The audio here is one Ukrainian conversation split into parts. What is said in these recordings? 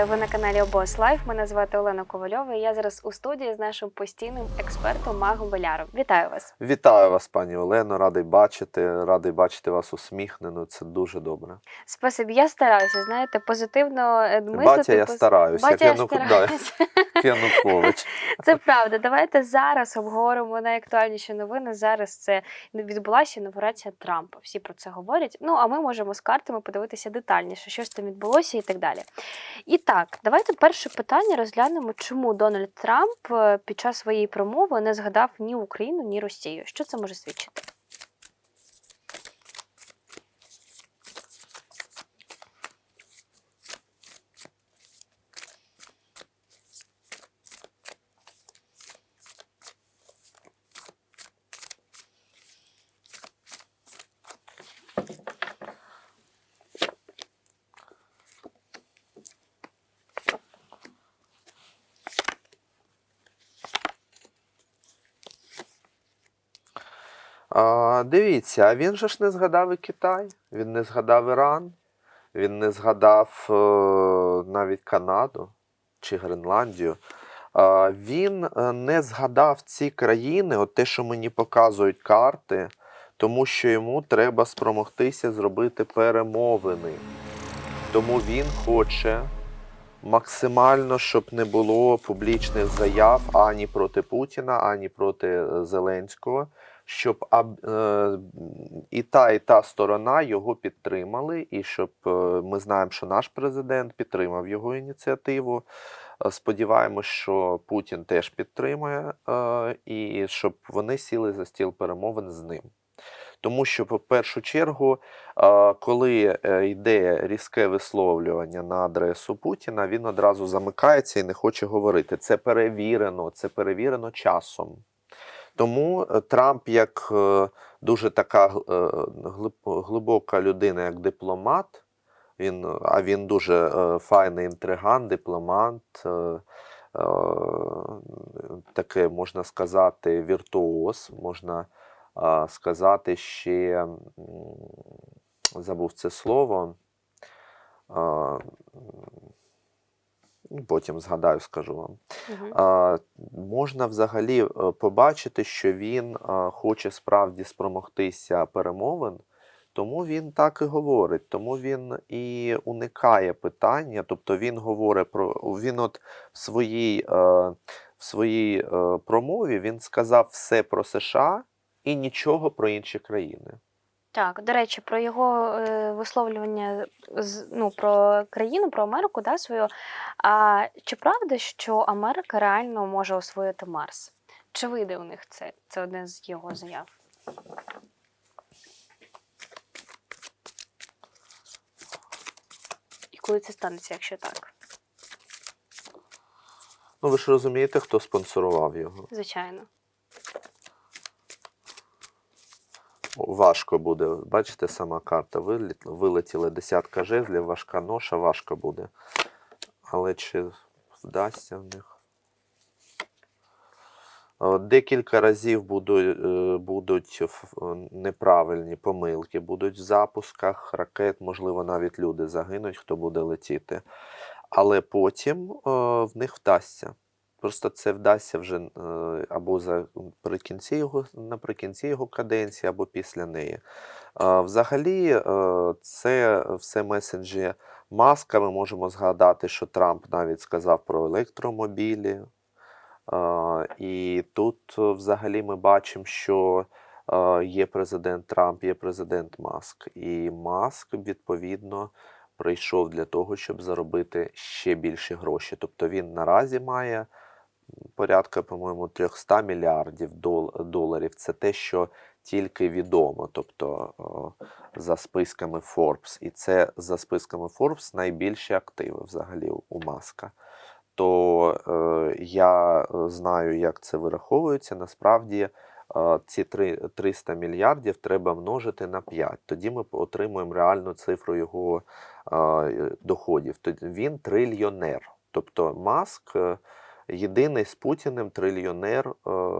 Вітаю ви на каналі Обос Лайф. Мене звати Олена Ковальова. і Я зараз у студії з нашим постійним експертом Магом Беляром. Вітаю вас. Вітаю вас, пані Олено. Радий бачити. Радий бачити вас усміхнену. Це дуже добре. Спасибі. Я стараюся, знаєте, позитивно е, мислити. Батя, я поз- стараюся. Батя, як я стараюся. Янукович. Це правда. Давайте зараз обговоримо найактуальніші новини. Зараз це відбулася інаугурація Трампа. Всі про це говорять. Ну а ми можемо з картами подивитися детальніше, що ж там відбулося і так далі. І так, давайте перше питання розглянемо, чому Дональд Трамп е, під час своєї промови не згадав ні Україну, ні Росію. Що це може свідчити? Дивіться, а він же ж не згадав і Китай, він не згадав Іран, він не згадав е, навіть Канаду чи Гренландію. А, він е, не згадав ці країни, от те, що мені показують карти, тому що йому треба спромогтися зробити перемовини. Тому він хоче максимально, щоб не було публічних заяв ані проти Путіна, ані проти е, Зеленського, щоб е, і та, і та сторона його підтримали, і щоб е, ми знаємо, що наш президент підтримав його ініціативу. Е, Сподіваємось, що Путін теж підтримує, і щоб вони сіли за стіл перемовин з ним. Тому що, по першу чергу, коли йде різке висловлювання на адресу Путіна, він одразу замикається і не хоче говорити. Це перевірено, це перевірено часом. Тому е, Трамп, як е, дуже така е, глибока людина, як дипломат, він, а він дуже файний інтриган, дипломат, таке можна сказати, віртуоз, можна сказати ще забув це слово. Потім згадаю, скажу вам. Угу. А, можна взагалі е, побачити, що він а, хоче справді спромогтися перемовин, тому він так і говорить, тому він і уникає питання. Тобто він говорить про він от в своїй, е, в своїй е, промові він сказав все про США і нічого про інші країни. Так, до речі, про його е, висловлювання з ну про країну, про Америку, да, свою. А чи правда, що Америка реально може освоїти Марс? Чи вийде у них це? Це одне з його заяв. І коли це станеться, якщо так? Ну ви ж розумієте, хто спонсорував його? Звичайно. Важко буде. Бачите, сама карта вилетіла десятка жезлів, важка ноша, важко буде. Але чи вдасться в них? Е, Декілька разів будуть, будуть е, неправильні помилки, будуть в запусках ракет, можливо, навіть люди загинуть, хто буде летіти. Але потім е, в них вдасться. Просто це вдасться вже е, або за прикінці його, наприкінці його каденції, або після неї. Взагалі, е, це все меседжі Маска. Ми можемо згадати, що Трамп навіть сказав про електромобілі. І тут е, взагалі ми бачимо, що є президент Трамп, є президент Маск. І Маск, відповідно, прийшов для того, щоб заробити ще більше гроші. Тобто він наразі має порядка, по-моєму, 300 мільярдів дол- доларів. Це те, що тільки відомо, тобто за списками Forbes. І це за списками Forbes найбільші активи взагалі у- Маска. То е, я е, знаю, як це вираховується. Насправді е, ці три- 300 мільярдів треба множити на 5. Тоді ми отримуємо реальну цифру його е, доходів. Тоді він трильйонер. Тобто Маск е, єдиний з Путіним трильйонер е,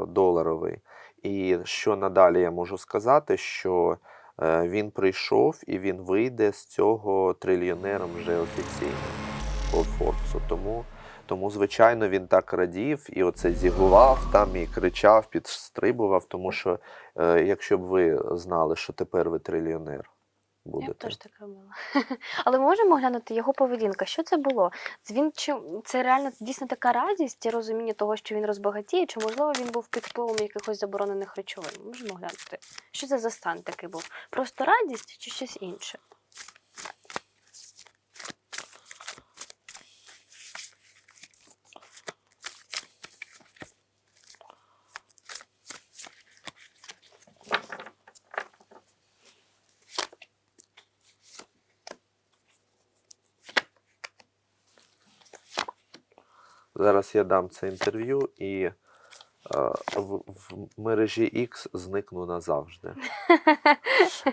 доларовий. І що надалі я можу сказати, що е, він прийшов і він вийде з цього трильйонером вже офіційно. по Форбсу. Тому, тому, звичайно, він так радів і оце зігував там і кричав, підстрибував, тому що е, якщо б ви знали, що тепер ви трильйонер Я б теж так робила. Але ми можемо глянути його поведінка. Що це було? Це Він чи це реально дійсно така радість і розуміння того, що він розбагатіє, чи можливо він був під впливом якихось заборонених речовин? Можемо глянути. Що це за стан такий був? Просто радість чи щось інше? Зараз я дам це інтерв'ю і е, в, в мережі X зникну назавжди.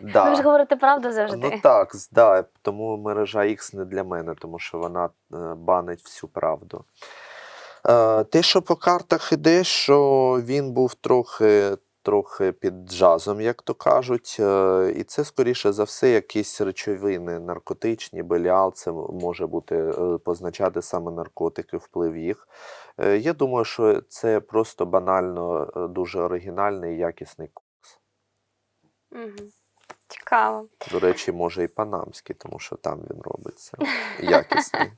Да. Ви ж говорите правду завжди. Ну так, да, тому мережа X не для мене, тому що вона е, банить всю правду. Е, те, що по картах іде, що він був трохи, трохи під джазом, як то кажуть, е, і це, скоріше за все, якісь речовини наркотичні, беліал, це може бути е, позначати саме наркотики, вплив їх. Е, я думаю, що це просто банально дуже оригінальний і якісний кокс. Угу. Цікаво. До речі, може і панамський, тому що там він робиться якісний.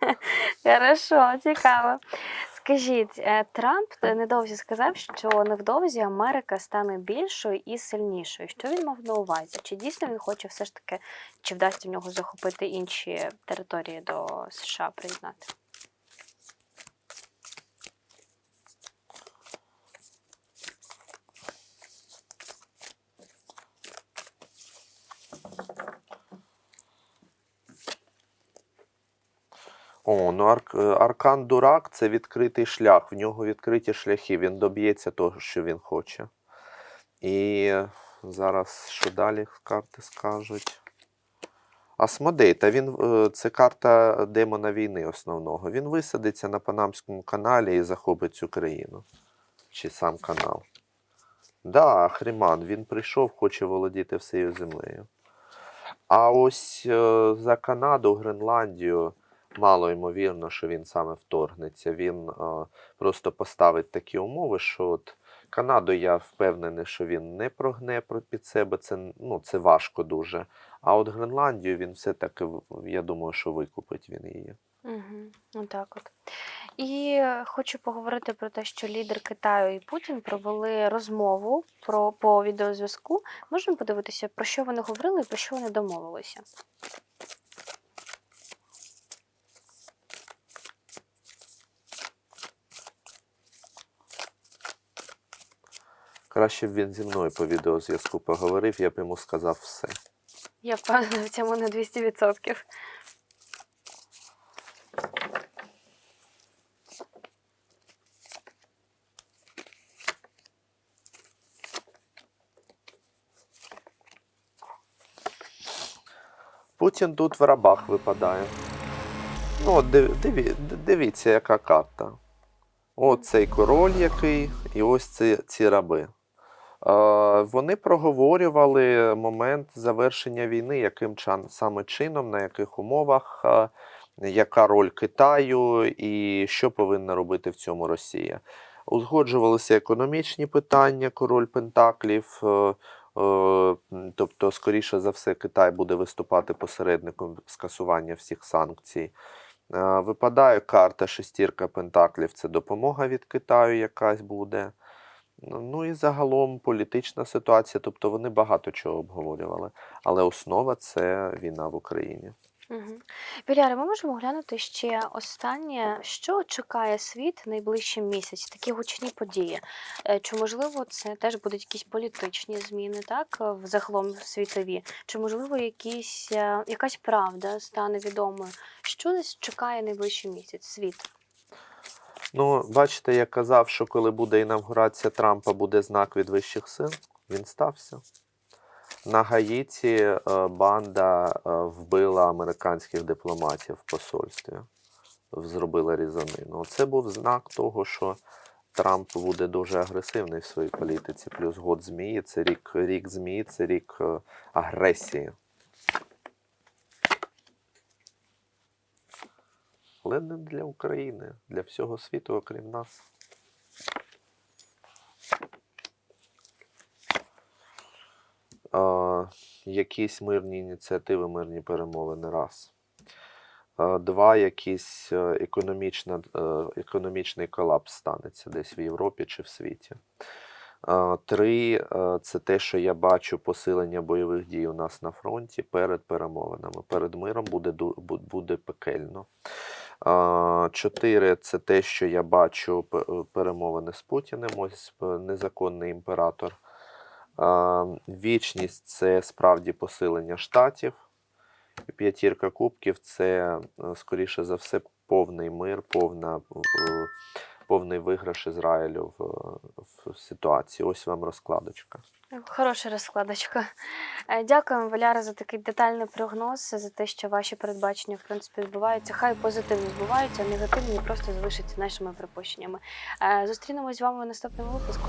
Хорошо, цікаво. Скажіть, е, Трамп недовзі сказав, що невдовзі Америка стане більшою і сильнішою. Що він мав на увазі? Чи дійсно він хоче все ж таки, чи вдасться в нього захопити інші території до США приєднати? О, ну арк, е, Аркан Дурак це відкритий шлях. В нього відкриті шляхи. Він доб'ється того, що він хоче. І зараз що далі карти скажуть? Асмодей, та він е, це карта демона війни основного. Він висадиться на Панамському каналі і захопить цю країну. Чи сам канал. Да, Ахріман, він прийшов, хоче володіти всією землею. А ось е, за Канаду, Гренландію мало ймовірно, що він саме вторгнеться. Він е, просто поставить такі умови, що от Канаду я впевнений, що він не прогне під себе. Це, ну, це важко дуже. А от Гренландію він все-таки, я думаю, що викупить він її. Угу. Отак от. І хочу поговорити про те, що лідер Китаю і Путін провели розмову про по відеозв'язку. Можемо подивитися, про що вони говорили і про що вони домовилися. Краще б він зі мною по відеозв'язку поговорив, я б йому сказав все. Я впевнена в цьому на 200%. Путін тут в рабах випадає. Ну, от диві- дивіться, яка карта. От цей король який, і ось ці, ці раби. Вони проговорювали момент завершення війни, яким саме чином, на яких умовах, яка роль Китаю і що повинна робити в цьому Росія. Узгоджувалися економічні питання, король Пентаклів. е, е, Тобто, скоріше за все, Китай буде виступати посередником скасування всіх санкцій. Е, Випадає карта шестірка Пентаклів це допомога від Китаю якась буде. Ну і загалом політична ситуація, тобто вони багато чого обговорювали. Але основа це війна в Україні. Угу. Віляри, ми можемо глянути ще останнє, що чекає світ найближчим місяць, такі гучні події. Е, Чи можливо це теж будуть якісь політичні зміни, так, е, в загалом світові? Чи можливо якісь, е, якась правда стане відомою? Що нас чекає найближчий місяць? Світ? Ну, бачите, я казав, що коли буде інавгурація Трампа, буде знак від вищих сил. Він стався. На Гаїті е, банда е, вбила американських дипломатів в посольстві, зробила різанину. Це був знак того, що Трамп буде дуже агресивний в своїй політиці. Плюс год змії це рік, рік змії, це рік е, агресії. Але не для України, для всього світу, окрім нас. А, якісь мирні ініціативи, мирні перемовини раз. А, Два, якийсь е, е, економічний колапс станеться десь в Європі чи в світі. Три це те, що я бачу посилення бойових дій у нас на фронті перед перемовинами. Перед миром буде, буде пекельно. Чотири це те, що я бачу е, перемовини з Путіним, ось е, незаконний імператор. Вічність це справді посилення штатів. П'ятірка кубків це, е, скоріше за все, повний мир, повна, повний виграш Ізраїлю в, в ситуації. Ось вам розкладочка. Хороша розкладочка. Е, Дякуємо, Валяра, за такий детальний прогноз, за те, що ваші передбачення в принципі відбуваються. Хай позитивні збуваються, а негативні просто залишаться нашими припущеннями. Е, Зустрінемось з вами в наступному випуску.